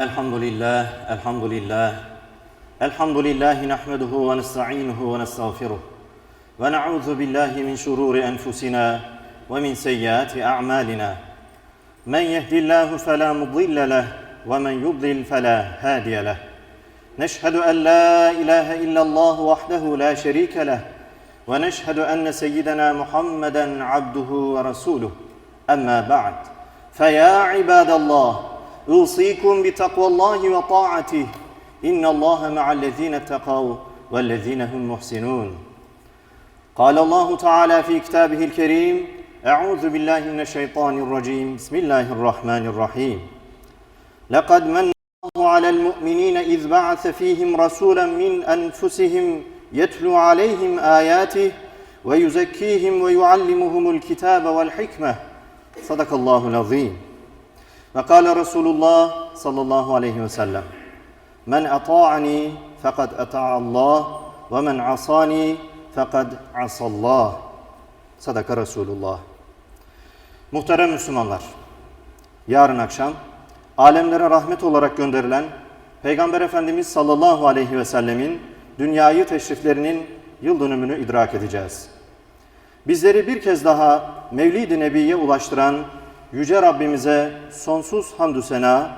الحمد لله الحمد لله الحمد لله نحمده ونستعينه ونستغفره ونعوذ بالله من شرور أنفسنا ومن سيئات أعمالنا. من يهد الله فلا مضل له ومن يضلل فلا هادي له. نشهد أن لا إله إلا الله وحده لا شريك له ونشهد أن سيدنا محمدا عبده ورسوله. أما بعد فيا عباد الله أوصيكم بتقوى الله وطاعته. إن الله مع الذين اتقوا والذين هم محسنون. قال الله تعالى في كتابه الكريم أعوذ بالله من الشيطان الرجيم. بسم الله الرحمن الرحيم. لقد من الله على المؤمنين إذ بعث فيهم رسولا من أنفسهم يتلو عليهم آياته ويزكيهم ويعلمهم الكتاب والحكمة. صدق الله العظيم. Ve kâle Resulullah sallallahu aleyhi ve sellem Men ata'ani fekad ata'allah ve men asani fekad asallah. Sadaka Resulullah. Muhterem Müslümanlar, yarın akşam alemlere rahmet olarak gönderilen Peygamber Efendimiz sallallahu aleyhi ve sellemin dünyayı teşriflerinin yıl dönümünü idrak edeceğiz. Bizleri bir kez daha Mevlid-i Nebi'ye ulaştıran Yüce Rabbimize sonsuz hamdü sena,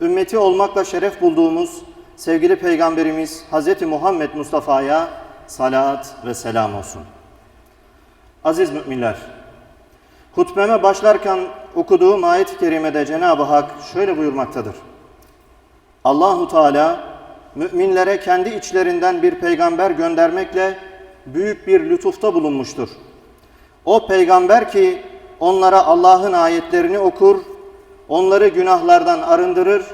ümmeti olmakla şeref bulduğumuz sevgili Peygamberimiz Hz. Muhammed Mustafa'ya salat ve selam olsun. Aziz müminler, hutbeme başlarken okuduğum ayet-i kerimede Cenab-ı Hak şöyle buyurmaktadır. Allahu Teala müminlere kendi içlerinden bir peygamber göndermekle büyük bir lütufta bulunmuştur. O peygamber ki onlara Allah'ın ayetlerini okur, onları günahlardan arındırır,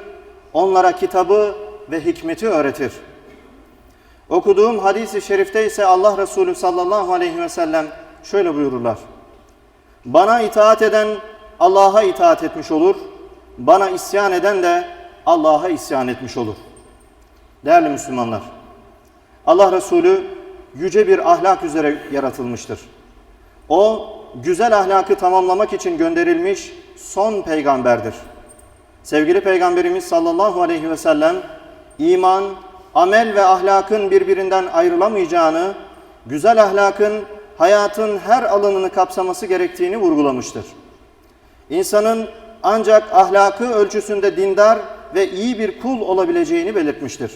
onlara kitabı ve hikmeti öğretir. Okuduğum hadis-i şerifte ise Allah Resulü sallallahu aleyhi ve sellem şöyle buyururlar. Bana itaat eden Allah'a itaat etmiş olur, bana isyan eden de Allah'a isyan etmiş olur. Değerli Müslümanlar, Allah Resulü yüce bir ahlak üzere yaratılmıştır. O güzel ahlakı tamamlamak için gönderilmiş son peygamberdir. Sevgili Peygamberimiz sallallahu aleyhi ve sellem iman, amel ve ahlakın birbirinden ayrılamayacağını, güzel ahlakın hayatın her alanını kapsaması gerektiğini vurgulamıştır. İnsanın ancak ahlakı ölçüsünde dindar ve iyi bir kul olabileceğini belirtmiştir.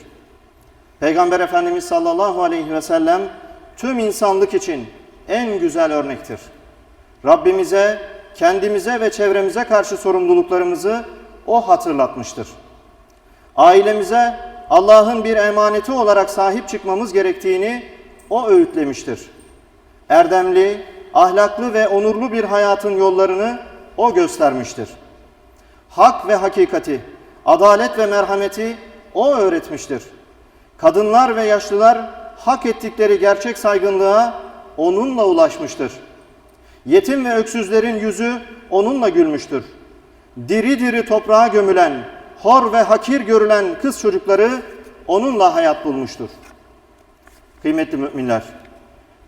Peygamber Efendimiz sallallahu aleyhi ve sellem tüm insanlık için en güzel örnektir. Rabbimize, kendimize ve çevremize karşı sorumluluklarımızı O hatırlatmıştır. Ailemize Allah'ın bir emaneti olarak sahip çıkmamız gerektiğini O öğütlemiştir. Erdemli, ahlaklı ve onurlu bir hayatın yollarını O göstermiştir. Hak ve hakikati, adalet ve merhameti O öğretmiştir. Kadınlar ve yaşlılar hak ettikleri gerçek saygınlığa onunla ulaşmıştır. Yetim ve öksüzlerin yüzü onunla gülmüştür. Diri diri toprağa gömülen, hor ve hakir görülen kız çocukları onunla hayat bulmuştur. Kıymetli müminler,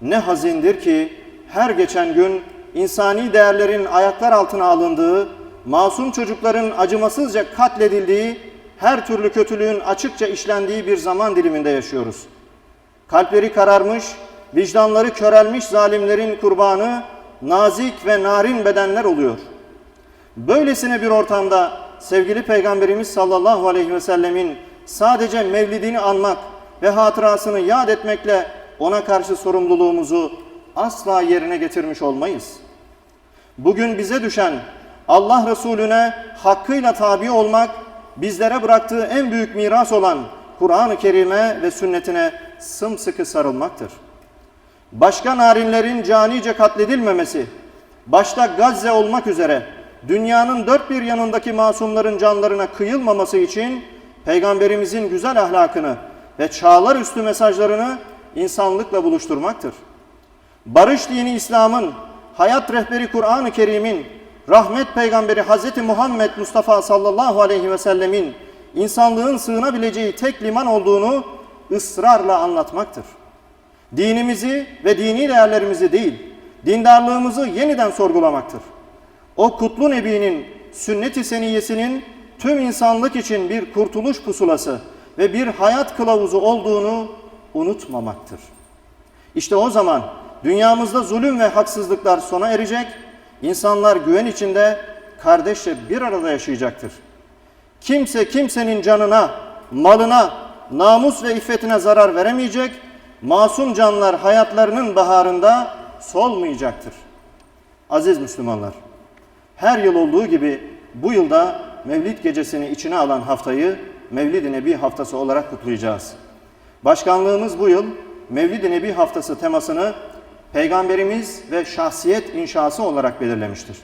ne hazindir ki her geçen gün insani değerlerin ayaklar altına alındığı, masum çocukların acımasızca katledildiği, her türlü kötülüğün açıkça işlendiği bir zaman diliminde yaşıyoruz. Kalpleri kararmış, vicdanları körelmiş zalimlerin kurbanı nazik ve narin bedenler oluyor. Böylesine bir ortamda sevgili Peygamberimiz sallallahu aleyhi ve sellemin sadece mevlidini anmak ve hatırasını yad etmekle ona karşı sorumluluğumuzu asla yerine getirmiş olmayız. Bugün bize düşen Allah Resulüne hakkıyla tabi olmak, bizlere bıraktığı en büyük miras olan Kur'an-ı Kerim'e ve sünnetine sımsıkı sarılmaktır. Başka narinlerin canice katledilmemesi, başta Gazze olmak üzere dünyanın dört bir yanındaki masumların canlarına kıyılmaması için Peygamberimizin güzel ahlakını ve çağlar üstü mesajlarını insanlıkla buluşturmaktır. Barış dini İslam'ın, hayat rehberi Kur'an-ı Kerim'in, rahmet peygamberi Hz. Muhammed Mustafa sallallahu aleyhi ve sellemin insanlığın sığınabileceği tek liman olduğunu ısrarla anlatmaktır. Dinimizi ve dini değerlerimizi değil, dindarlığımızı yeniden sorgulamaktır. O kutlu nebinin sünnet-i seniyyesinin tüm insanlık için bir kurtuluş pusulası ve bir hayat kılavuzu olduğunu unutmamaktır. İşte o zaman dünyamızda zulüm ve haksızlıklar sona erecek, insanlar güven içinde kardeşçe bir arada yaşayacaktır. Kimse kimsenin canına, malına, namus ve iffetine zarar veremeyecek, masum canlar hayatlarının baharında solmayacaktır. Aziz Müslümanlar, her yıl olduğu gibi bu yılda Mevlid gecesini içine alan haftayı Mevlid-i Nebi haftası olarak kutlayacağız. Başkanlığımız bu yıl Mevlid-i Nebi haftası temasını Peygamberimiz ve şahsiyet inşası olarak belirlemiştir.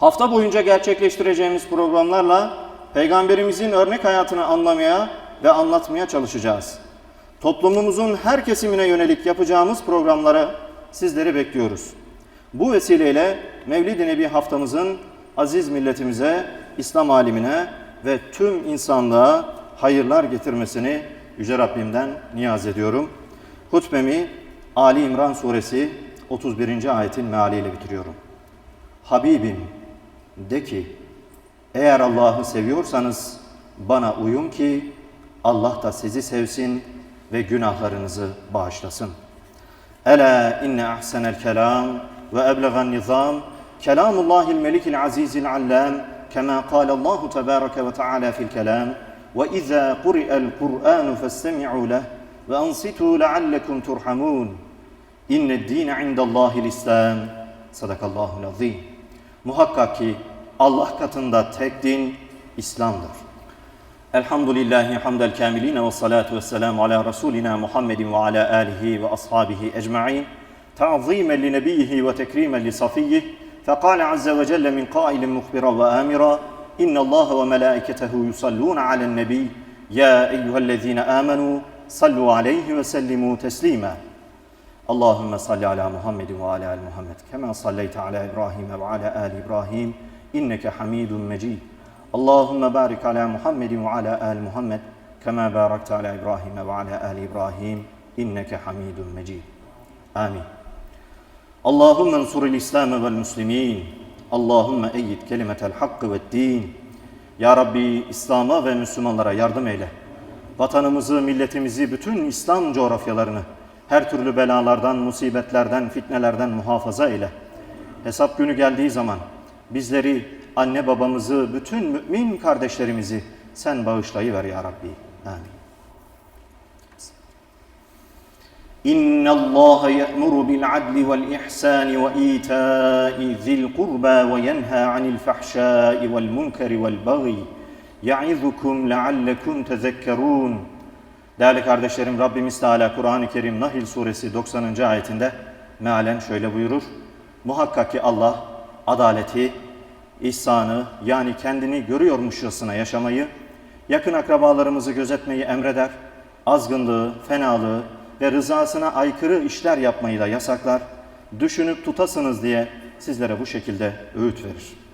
Hafta boyunca gerçekleştireceğimiz programlarla Peygamberimizin örnek hayatını anlamaya ve anlatmaya çalışacağız. Toplumumuzun her kesimine yönelik yapacağımız programlara sizleri bekliyoruz. Bu vesileyle Mevlid-i Nebi haftamızın aziz milletimize, İslam alimine ve tüm insanlığa hayırlar getirmesini Yüce Rabbimden niyaz ediyorum. Hutbemi Ali İmran suresi 31. ayetin mealiyle bitiriyorum. Habibim de ki eğer Allah'ı seviyorsanız bana uyun ki Allah da sizi sevsin ve günahlarınızı bağışlasın. Ela inne ahsenel kelam ve eblegan nizam kelamullahil melikil azizil allam kema kâle Allahu tebâreke ve teâlâ fil kelam ve izâ kuri'el Kur'anu festemi'û leh ve ansitû leallekum turhamun. İnned dîne indallâhil İslam. Sadakallahul azîm. Muhakkak ki Allah katında tek din İslam'dır. Ve salatu ve selamu ala Resulina Muhammedin ve ala alihi ve ashabihi ecma'in. تعظيما لنبيه وتكريما لصفيه فقال عز وجل من قائل مخبرا وآمرا إن الله وملائكته يصلون على النبي يا أيها الذين آمنوا صلوا عليه وسلموا تسليما اللهم صل على محمد وعلى ال محمد كما صليت على إبراهيم وعلى ال إبراهيم انك حميد مجيد Allahümme barik ala Muhammedin ve ala al Muhammed kema barakte ala İbrahim ve ala al İbrahim inneke hamidun mecid. Amin. Allahümme ensuril İslam vel muslimin. Allahümme eyyid kelimetel hakkı ve din. Ya Rabbi İslam'a ve Müslümanlara yardım eyle. Vatanımızı, milletimizi, bütün İslam coğrafyalarını her türlü belalardan, musibetlerden, fitnelerden muhafaza eyle. Hesap günü geldiği zaman bizleri anne babamızı, bütün mümin kardeşlerimizi sen bağışlayıver ya Rabbi. Amin. İnna Allah ya'muru bil adli vel ihsani ve ita'i zil kurba ve yenha anil fahşai vel munkeri vel bagi ya'izukum leallekum tezekkerun. Değerli kardeşlerim Rabbimiz Teala Kur'an-ı Kerim Nahl suresi 90. ayetinde mealen şöyle buyurur. Muhakkak ki Allah adaleti, ihsanı yani kendini görüyormuşçasına yaşamayı, yakın akrabalarımızı gözetmeyi emreder, azgınlığı, fenalığı ve rızasına aykırı işler yapmayı da yasaklar, düşünüp tutasınız diye sizlere bu şekilde öğüt verir.